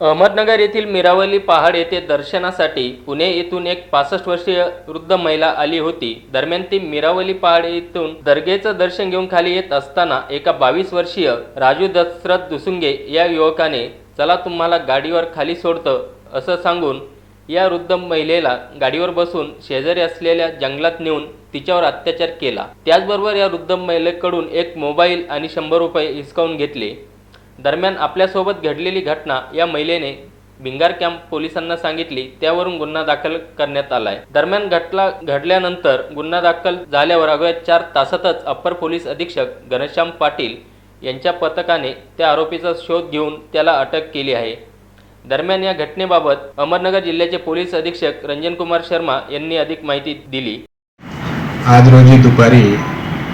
अहमदनगर येथील मिरावली पहाड येथे दर्शनासाठी पुणे येथून एक पासष्ट वर्षीय वृद्ध महिला आली होती. दरम्यान ती मिरावली पहाड येथून दर्गेचं दर्शन घेऊन खाली येत असताना एका बावीस वर्षीय राजू दशरथ दुसुंगे या युवकाने चला तुम्हाला गाडीवर खाली सोडतं असं सांगून या वृद्ध महिलेला गाडीवर बसून शेजारी असलेल्या जंगलात नेऊन तिच्यावर अत्याचार केला. त्याचबरोबर या वृद्ध महिलेकडून एक मोबाईल आणि शंभर रुपये हिसकावून घेतले. दरम्यान आपल्यासोबत घडलेली घटना या महिलेने भिंगार कॅम्प पोलिसांना सांगितली त्यावरून गुन्हा दाखल करण्यात आलाय. दरम्यान घटना घडल्यानंतर गुन्हा दाखल झाल्यावर अवघ्या चार तासातच अप्पर पोलीस अधीक्षक घनश्याम पाटील यांच्या पथकाने त्या आरोपीचा शोध घेऊन त्याला अटक केली आहे. दरम्यान या घटनेबाबत अहमदनगर जिल्ह्याचे पोलीस अधीक्षक रंजन कुमार शर्मा यांनी अधिक माहिती दिली. आज रोजी दुपारी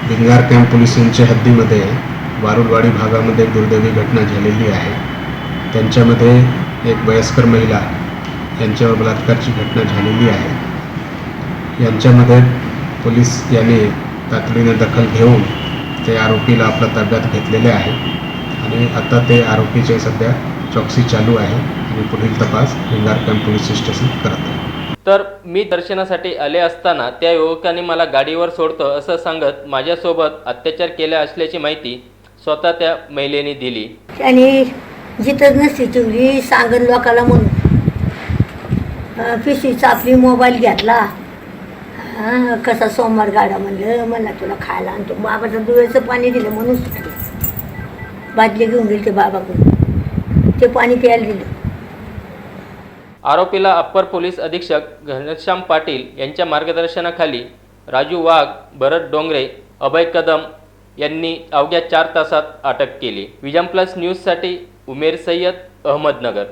भिंगार कॅम्प पोलिसांच्या हद्दीमध्ये वारुलवाडी भागामध्ये दुर्दैवी घटना झालेली आहे. त्यांच्यामध्ये एक वयस्कर महिला यांच्यावर बलात्कारची घटना झालेली आहे. यांच्यामध्ये पोलीस यांनी तातडीने दखल घेऊन ते आरोपीला आपल्या ताब्यात घेतलेले आहे. आणि आता ते आरोपीचे सध्या चौकशी चालू आहे आणि पुढील तपास भिंगार कॅम्प पोलीस स्टेशन करत आहे. तर मी दर्शनासाठी आले असताना त्या युवकाने मला गाडीवर सोडतं असं सांगत माझ्यासोबत अत्याचार केला असल्याची माहिती स्वतः त्या महिलेने दिली. आणि जिथं नसती ठेवली सांगन लोकाला म्हणून. अं, पिशवी चापली मोबाईल घेतला. हां कसा सोमवार गाडा म्हणलं मला तुला खायला आणतो. बाबाचं डोळ्याचं पाणी दिलं म्हणून. सुटली बादली घेऊन गेली ते बाबाकडून. ते पाणी प्यायला दिलं. आरोपीला अप्पर पोलीस अधीक्षक घनश्याम पाटील यांच्या मार्गदर्शनाखाली राजू वाघ भरत डोंगरे अभय कदम यांनी अवघ्या चार तासात अटक केली. विजन प्लस न्यूजसाठी उमेर सय्यद अहमदनगर.